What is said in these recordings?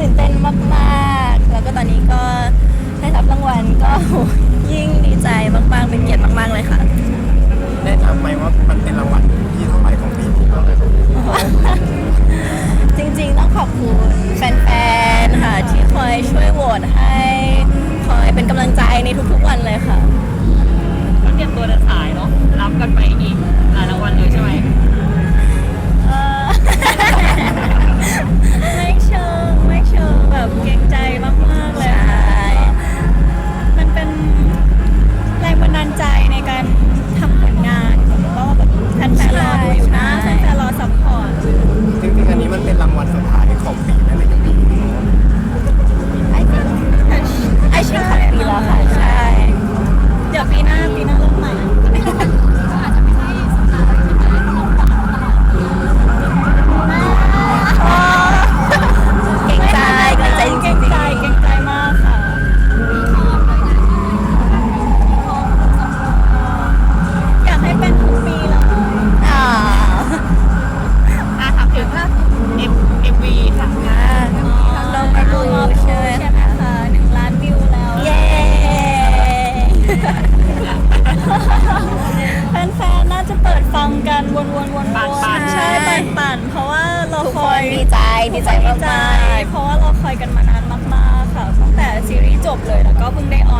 ตื่นเต้นมากๆ แล้วก็ตอนนี้ก็ได้รับรางวัลก็ยิ่งดีใจมากๆ เป็นเกียรติมากๆเลยค่ะ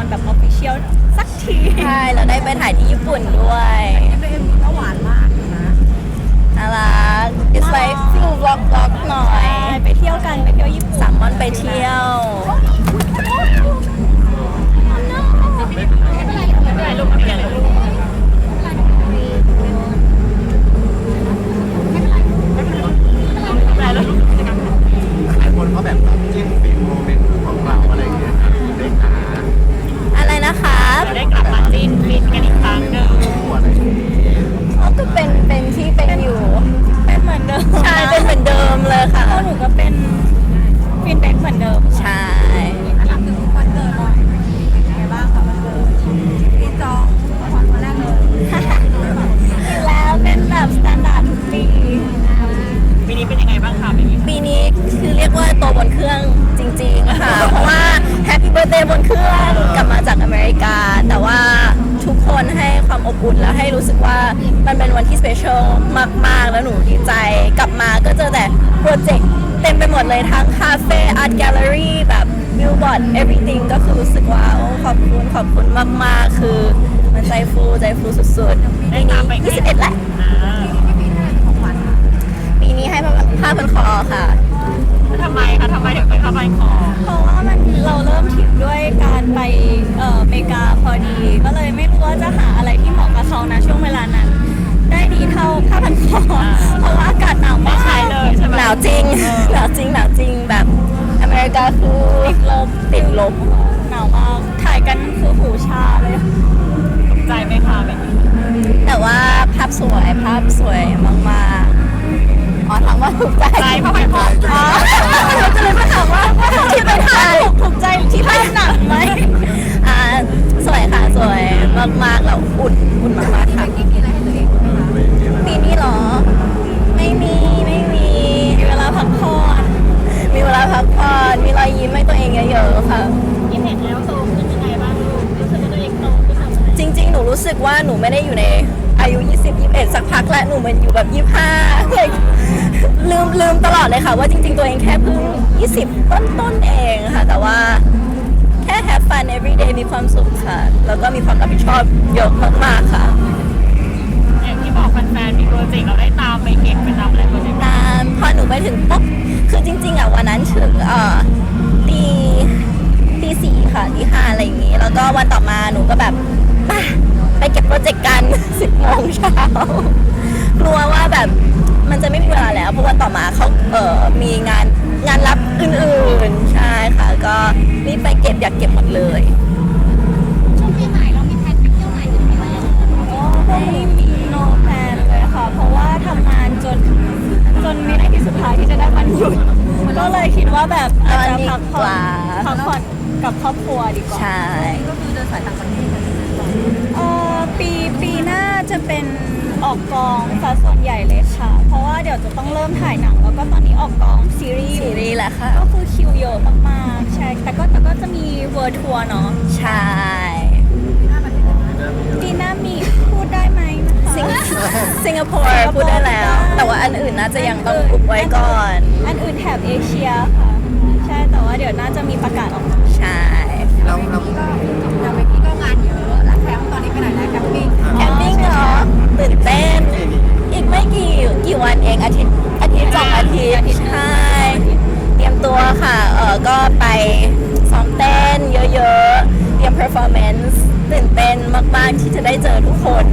ออนแบบออฟฟิเชียลสักทีใช่เราได้ไปถ่ายที่ญี่ปุ่นด้วยเป็นก็หวานมากนะน่ารัก it's like ฟิลบล็อกบล็อกหน่อยใช่ไปเที่ยวกันไปเที่ยวญี่ปุ่นสามวันไปเที่ยว คนให้ความอบอุ่นและให้รู้สึกว่ามันเป็นวันที่สเปเชียลมาก ๆ แล้วหนูดีใจกลับมาก็เจอแต่โปรเจกต์เต็มไปหมดเลยทั้งคาเฟ่อาร์ตแกลเลอรี่แบบบิลบอร์ด everything ก็คือรู้สึกว่าโอ้ขอบคุณขอบคุณมาก ๆ คือมันใจฟูใจฟูสุดๆได้ปีตานี้มไปไหม21แล้วอ่าปีนี้ให้ผ้าพันคอค่ะแล้ว ทำไมคะทำไมถึงเป็นข้าวใบคอเพราะว่ามันเราเริ่มทริปด้วยการไปเอ่ออเมริกาพอดี ก็เลยไม่รู้ว่าจะหาอะไรที่เหมาะกับเขานะช่วงเวลานั้น ได้ดีเท่าผ้าพันคอเพราะว่าอากาศหนาวไม่มากใช่เลยใช่ไหมหนาวจริงหนาวจริงหนาวจริงแบบอเมริกาคือติดลบติดลบหนาวมากถ่ายกันคือหูชาเลยตกใจไหมคะแบบนี้แต่ว่าภาพสวยภาพสวยมากๆ อ๋อถามว่าถูกใจใจข้าวใบคออ๋อเราจะเลยมาถามว่าที่ไปถ่ายถูกใจที่ไปหนักไหมอ่าสวยค่ะสวยมากๆแล้วอุ่นอุ่นมากๆค่ะปีนี้เหรอ ไม่มีไม่มีมีเวลาพักผ่อนมีเวลาพักผ่อนมีรอยยิ้มให้ตัวเองเยอะๆค่ะยิ้มเห็นแล้วโตขึ้นยังไงบ้างลูกรู้สึกว่าตัวเองโตขึ้นยังไงจริง ๆ หนูรู้สึกว่าหนูไม่ได้อยู่ใน อายุ 20 21 สักพักแล้วหนูเหมันอยู่แบบ 25 like ลืมลืมตลอดเลยค่ะ ว่าจริง ๆ ตัวเองแค่เพิ่ง 20 ต้นต้นๆเองค่ะ แต่ว่าแค่ have fun every day มีความสุขค่ะ แล้วก็มีความรับผิดชอบเยอะมากๆค่ะ อย่างที่บอกแฟนๆมีโปรเจกต์เราได้ตามไปเก็บไปทำอะไรโปรเจกต์ตามพอหนูไปถึงปุ๊บคือจริง ๆอะวันนั้นถึงเอ่อตีตีสี่ค่ะตีห้าอะไรอย่างงี้ แล้วก็วันต่อมาหนูก็แบบไป ไปเก็บโปรเจกต์กันสิบโมงเช้ากลัวว่าแบบมันจะไม่มีเวลาแล้ว เพราะวันต่อมาเขาเอ่อมีงานงานรับอื่นๆ ใช่ค่ะ ก็รีบไปเก็บอยากเก็บหมดเลยช่วงปีใหม่เรามีแพลนไปเที่ยวไหนกันไหมไม่มีโนแพลนเลยค่ะ เพราะว่าทำงานจนจนวินาทีสุดท้ายที่จะได้วันหยุด ก็เลยคิดว่าแบบอาจจะพักผ่อนพักผ่อนกับครอบครัวดีกว่า ใช่ ก็คือเดินสายต่างประเทศเอ่อ ปีปีหน้าจะเป็นอออกกองซะส่วนใหญ่เลยค่ะ เพราะว่าเดี๋ยวจะต้องเริ่มถ่ายหนัง แล้วก็ตอนนี้ออกกองซีรีส์อซียู่รีส์แหละค่ะ ก็คือคิวเยอะมากๆ ใช่ แต่ก็แต่ก็จะมีเวิร์ทัวร์เนาะ ใช่ ปีหน้ามีพูดได้ไหมนะคะสิงสิงคโปร์พูดได้แล้ว แต่ว่าอันอื่นน่าจะยังต้องอุบไว้ก่อน อันอื่นแถบเอเชียค่ะ ใช่ แต่ว่าเดี๋ยวน่าจะมีประกาศออกมา ใช่เราเรา วันเองอาทิตย์อาทิตย์สองอาทิตย์ใช่เตรียมตัวค่ะเออก็ไปซ้อมเต้นเยอะๆ เตรียม performance ตื่นเต้นมากๆที่จะได้เจอทุกคน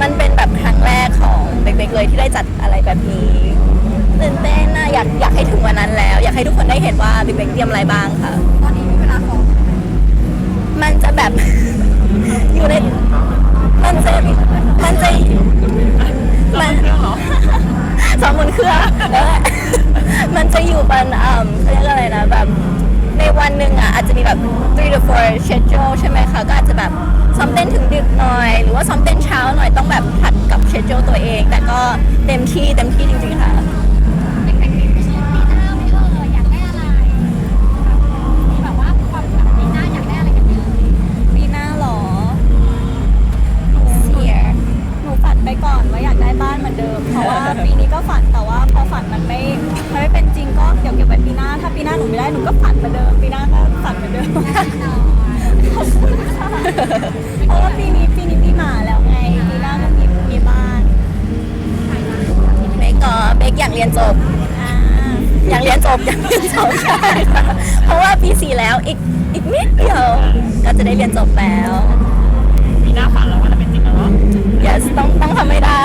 มันเป็นแบบครั้งแรกของเบกๆเลยที่ได้จัดอะไรแบบนี้ตื่นเต้นนะอยากอยากให้ถึงวันนั้นแล้ว อยากให้ทุกคนได้เห็นว่าเบกๆเตรียมอะไรบ้างค่ะ ว่าซ้อมเต้นเช้าหน่อยต้องแบบผัดกับ schedule ตัวเอง แต่ก็เต็มที่เต็มที่จริงๆค่ะ ปีหน้าไม่เอออยากได้อะไรมีแบบว่าความแบบปีหน้าอยากได้อะไรกันเยอะปีหน้าเหรอ เสีย หนูฝันไปก่อนว่าอยากได้บ้านเหมือนเดิม เพราะว่าปีนี้ก็ฝันแต่ว่าพอฝันมันไม่มันไม่เป็นจริงก็เดี๋ยวเก็บไว้ปีหน้า ถ้าปีหน้าหนูไม่ได้หนูก็ฝันเหมือนเดิม ปีหน้าก็ฝันเหมือนเดิม เพราะว่าปีนี้ปีนี้ปีหมาแล้วไงปีหน้าก็มีมีบ้านเบกก็เบกอยากเรียนจบอ่าอยากเรียนจบอยากเรียนจบใช่ค่ะเพราะว่าปีสี่แล้วอีกอีกนิดเดียวก็จะได้เรียนจบแล้ว ปีหน้าฝันเราว่าจะเป็นจริงแล้วเนาะ yes ต้องต้องทำไม่ได้